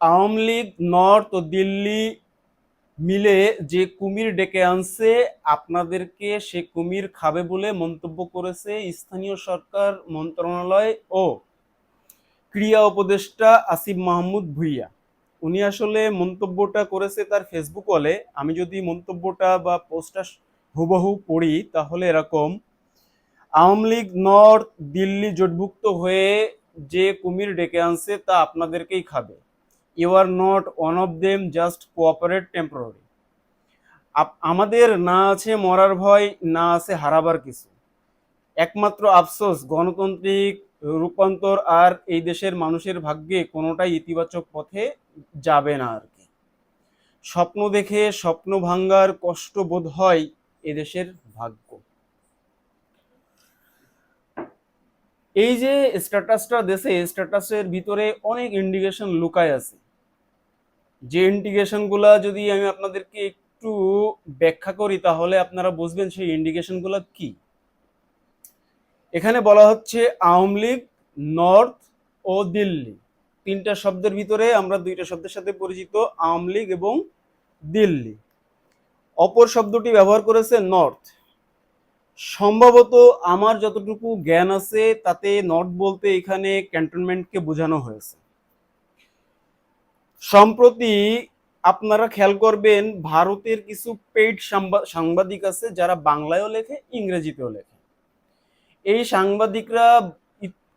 Awami League north ও দিল্লি মিলে যে কুমির ডেকে আনছে, আপনাদেরকে সে কুমির খাবে বলে মন্তব্য করেছে স্থানীয় সরকার মন্ত্রণালয় ও ক্রিয়া উপদেষ্টা আসিফ মাহমুদ ভুইয়া। উনি আসলে মন্তব্যটা করেছে তার ফেসবুক ওয়ালে। আমি যদি মন্তব্যটা বা পোস্টটা হুবহু পড়ি, তাহলে এরকম, আওয়ামী লীগ নর্থ দিল্লি জোটভুক্ত হয়ে যে কুমির ডেকে আনছে তা আপনাদেরকেই খাবে। You are not one of them just cooperate temporary আমাদের না আছে মরার ভয়, না আছে হারাবার কিছু। একমাত্র আফসোস, গণতান্ত্রিক রূপান্তর আর এই দেশের মানুষের ভাগ্যে কোনোটাই ইতিবাচক পথে যাবে না আর কি। স্বপ্ন দেখে স্বপ্ন ভাঙ্গার কষ্ট বোধ হয় এদেশের ভাগ্য। এই যে স্ট্যাটাসটা দেশে স্ট্যাটাসের ভিতরে অনেক ইন্ডিকেশন লুকায় আছে। যে ইন্ডিকেশনগুলা যদি আমি আপনাদেরকে একটু ব্যাখ্যা করি, তাহলে আপনারা বুঝবেন সেই ইন্ডিকেশনগুলো কি। এখানে বলা হচ্ছে আওয়ামী লীগ, নর্থ ও দিল্লি। তিনটা শব্দের ভিতরে আমরা দুইটা শব্দের সাথে পরিচিত, আওয়ামী লীগ এবং দিল্লি। অপর শব্দটি ব্যবহার করেছে নর্থ। সম্ভবত আমার যতটুকু জ্ঞান আছে, তাতে নর্থ বলতে এখানে ক্যান্টনমেন্টকে বোঝানো হয়েছে। সম্প্রতি আপনারা খেয়াল করবেন, ভারতের কিছু পেইড সাংবাদিক আছে যারা বাংলায়ও লেখে, ইংরেজিতেও লেখে। এই সাংবাদিকরা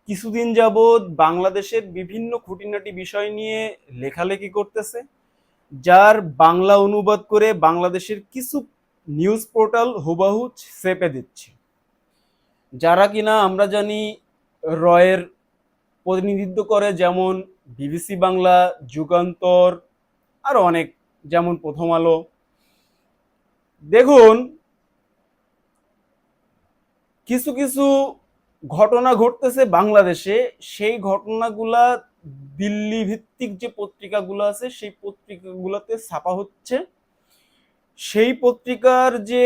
কিছুদিন যাবৎ বাংলাদেশের বিভিন্ন খুঁটিনাটি বিষয় নিয়ে লেখালেখি করতেছে, যার বাংলা অনুবাদ করে বাংলাদেশের কিছু নিউজ পোর্টাল হুবাহু চেপে দিচ্ছে। যারা কিনা আমরা জানি রয়ের প্রতিনিধিত্ব করে, যেমন বিবিসি বাংলা, যুগান্তর, আরও অনেক, যেমন প্রথম আলো। দেখুন, কিছু কিছু ঘটনা ঘটতেছে বাংলাদেশে। সেই ঘটনাগুলা দিল্লি ভিত্তিক যে পত্রিকাগুলো আছে, সেই পত্রিকাগুলোতে ছাপা হচ্ছে। সেই পত্রিকার যে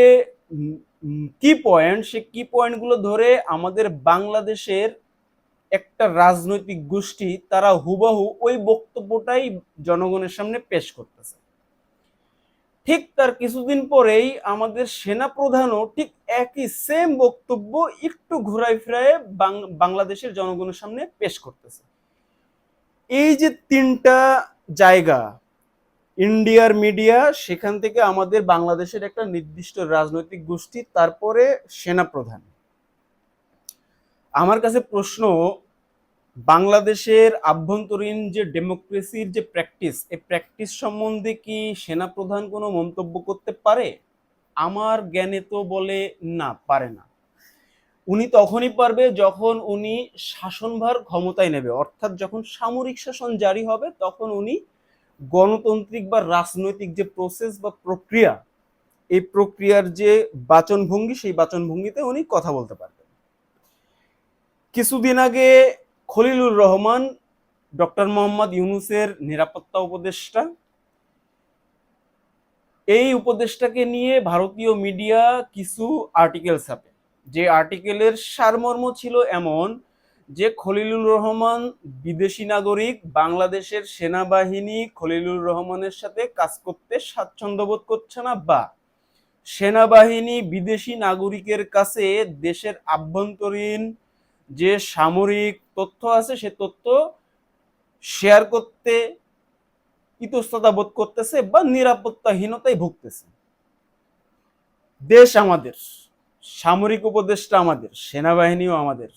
কি পয়েন্ট সেই কি পয়েন্টগুলো ধরে আমাদের বাংলাদেশের একটা রাজনৈতিক গোষ্ঠী তারা হুবাহু ওই বক্তব্যটাই জনগণের সামনে পেশ করতেছে। ঠিক তার কিছুদিন পরেই আমাদের সেনা প্রধানও ঠিক একই সেম বক্তব্য একটু ঘুরাই ফিরায় বাংলাদেশের জনগণের সামনে পেশ করতেছে। এই যে তিনটা জায়গা ইন্ডিয়ার মিডিয়া সেখান থেকে আমাদের বাংলাদেশের একটা নির্দিষ্ট রাজনৈতিক গোষ্ঠী, তারপরে সেনা প্রধান আমার কাছে প্রশ্ন, বাংলাদেশের আভ্যন্তরীণ যে ডেমোক্রেসির যে প্র্যাকটিস, এই প্র্যাকটিস সম্বন্ধে কি সেনা প্রধান কোনো মন্তব্য করতে পারে? আমার জ্ঞানে তো বলে না, পারে না। উনি তখনই পারবে যখন উনি শাসনভার ক্ষমতায় নেবে, অর্থাৎ যখন সামরিক শাসন জারি হবে, তখন উনি গণতান্ত্রিক বা রাজনৈতিক যে প্রসেস বা প্রক্রিয়া, এই প্রক্রিয়ার যে বাচনভঙ্গি, সেই বাচনভঙ্গিতে উনি কথা বলতে পারবেন। কিছুদিন আগে খলিলুর রহমান, ডক্টর মোহাম্মদ ইউনুসের নিরাপত্তা উপদেষ্টা, এই উপদেষ্টাকে নিয়ে ভারতীয় মিডিয়া কিছু আর্টিকেল ছাপে। যে আর্টিকেলের সারমর্ম ছিল এমন যে খলিলুর রহমান বিদেশি নাগরিক, বাংলাদেশের সেনাবাহিনী খলিলুর রহমানের সাথে কাজ করতে স্বাচ্ছন্দ্য বোধ করছে না বা? সেনাবাহিনী বিদেশি নাগরিকের কাছে দেশের আভ্যন্তরীণ যে সামরিক তথ্য আছে, সে তথ্য শেয়ার করতে ইতস্ততা বোধ করতেছে বা নিরাপত্তাহীনতায় ভুগতেছে? দেশ আমাদের, সামরিক উপদেশটা আমাদের, সেনাবাহিনীও আমাদের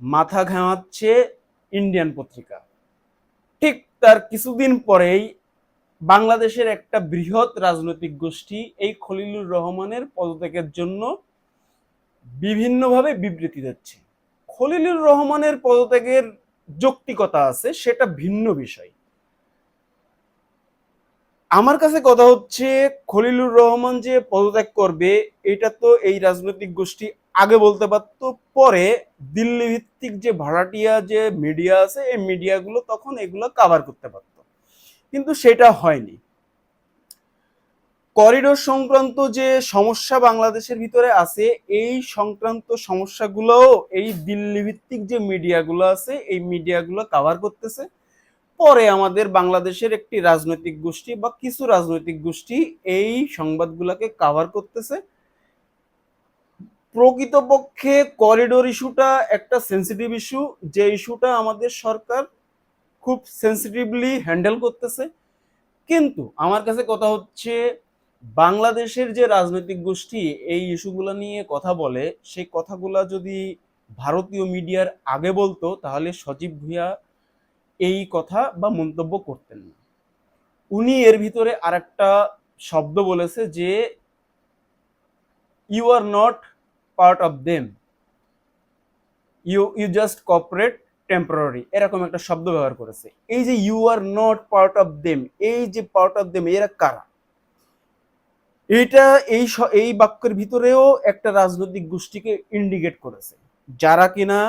মাথা ঘামাচ্ছে ইন্ডিয়ান পত্রিকা। ঠিক তার কিছুদিন পরেই বাংলাদেশের একটা বৃহৎ রাজনৈতিক গোষ্ঠী এই খলিলুর রহমানের পদত্যাগের জন্য বিভিন্নভাবে বিবৃতি দিচ্ছে। খলিলুর রহমানের পদত্যাগের যৌক্তিকতা আছে, সেটা ভিন্ন বিষয়। আমার কাছে কথা হচ্ছে, খলিলুর রহমান যে পদত্যাগ করবে, এটা তো এই রাজনৈতিক গোষ্ঠী আগে বলতে পারতো, পরে দিল্লি ভিত্তিক যে ভাড়াটিয়া যে মিডিয়া আছে, এই মিডিয়াগুলো তখন এগুলো কাভার করতে পারত। কিন্তু সেটা হয়নি। করিডোর সংক্রান্ত যে সমস্যা বাংলাদেশের ভিতরে আছে, এই সংক্রান্ত সমস্যাগুলো এই দিল্লি ভিত্তিক যে মিডিয়াগুলো আছে, এই মিডিয়াগুলো কাভার করতেছে। পরে আমাদের বাংলাদেশের একটি রাজনৈতিক গোষ্ঠী বা কিছু রাজনৈতিক গোষ্ঠী এই সংবাদগুলোকে কাভার করতেছে। প্রকৃতপক্ষে করিডোর ইস্যুটা একটা সেন্সিটিভ ইস্যু যে ইস্যুটা আমাদের সরকার খুব সেন্সিটিভলি হ্যান্ডেল করতেছে। কিন্তু আমার কাছে কথা হচ্ছে, বাংলাদেশের যে রাজনৈতিক গোষ্ঠী এই ইস্যুগুলো নিয়ে কথা বলে, সেই কথাগুলা যদি ভারতীয় মিডিয়ার আগে বলতো, তাহলে সজীব ভুইয়া এই কথা বা মন্তব্য করতেন না। উনি এর ভিতরে আরেকটা শব্দ বলেছে যে you are not part of them you you just cooperate temporary এরকম একটা শব্দ ব্যবহার করেছে। এই যে you are not part of them এই যে পার্ট অফ দেম এরা কারা? এটা এই এই বাক্যের ভিতরেও একটা রাজনৈতিক গোষ্ঠীকে ইন্ডিকেট করেছে। যারা কিনা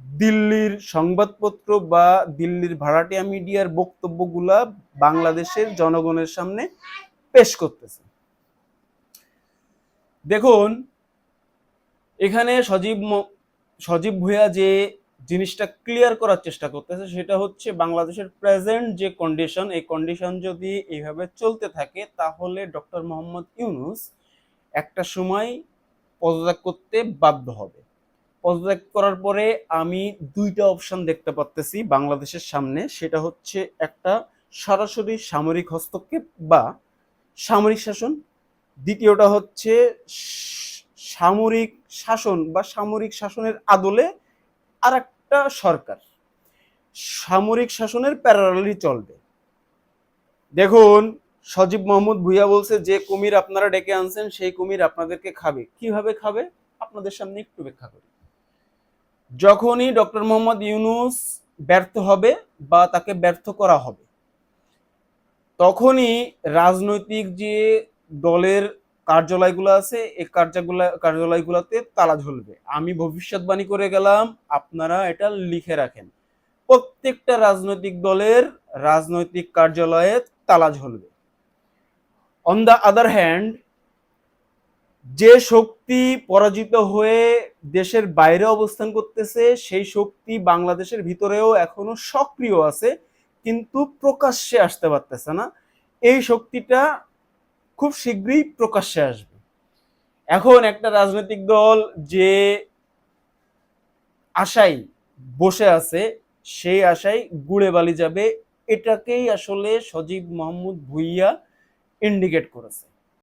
দিল্লির সংবাদপত্র বা দিল্লির ভাড়াটিয়া মিডিয়ার বক্তব্যগুলা বাংলাদেশের জনগণের সামনে পেশ করতেছে। দেখুন এখানে সজীব সজীব ভুয়া যে জিনিসটা ক্লিয়ার করার চেষ্টা করতেছে সেটা হচ্ছে বাংলাদেশের প্রেজেন্ট যে কন্ডিশন এই কন্ডিশন যদি এইভাবে চলতে থাকে, তাহলে ডক্টর মোহাম্মদ ইউনুস একটা সময় পদত্যাগ করতে বাধ্য হবে। পদত্যাগ করার পরে আমি দুইটা অপশন দেখতে পাচ্তেছি বাংলাদেশের সামনে, সেটা হচ্ছে একটা সরাসরি সামরিক হস্তক্ষেপ বা সামরিক শাসন, দ্বিতীয়টা হচ্ছে সামরিক শাসন বা সামরিক শাসনের আদলে আর একটা সরকার। সামরিক শাসনের প্যারালালি চলবে। দেখুন, সজীব মোহাম্মদ ভুইয়া বলছে, যে কুমির আপনারা ডেকে আনছেন, সেই কুমির আপনাদেরকে খাবে। কীভাবে খাবে? আপনাদের সামনে একটু ব্যাখ্যা করি। যখনই ডক্টর মোহাম্মদ ইউনুস ব্যর্থ হবে বা তাকে ব্যর্থ করা হবে, তখনই রাজনৈতিক যে দলের কার্যালয়গুলো আছে এই কার্যগুলা, কার্যালয়গুলোতে তালা ঝুলবে। আমি ভবিষ্যৎবাণী করে গেলাম, আপনারা এটা লিখে রাখেন। প্রত্যেকটা রাজনৈতিক দলের রাজনৈতিক কার্যালয়ে তালা ঝুলবে। অন দ্য আদার হ্যান্ড যে শক্তি পরাজিত হয়ে দেশের বাইরে অবস্থান করতেছে, সেই শক্তি বাংলাদেশের ভিতরেও এখনও সক্রিয় আছে, কিন্তু প্রকাশ্যে আসতে পারতেছে না। এই শক্তিটা খুব শীঘ্রই প্রকাশ্যে আসবে। এখন একটা রাজনৈতিক দল যে আশায় বসে আছে, সেই আশায় গুড়ে বালি যাবে, এটাকেই আসলে সজীব মোহাম্মদ ভুইয়া ইন্ডিকেট করেছে।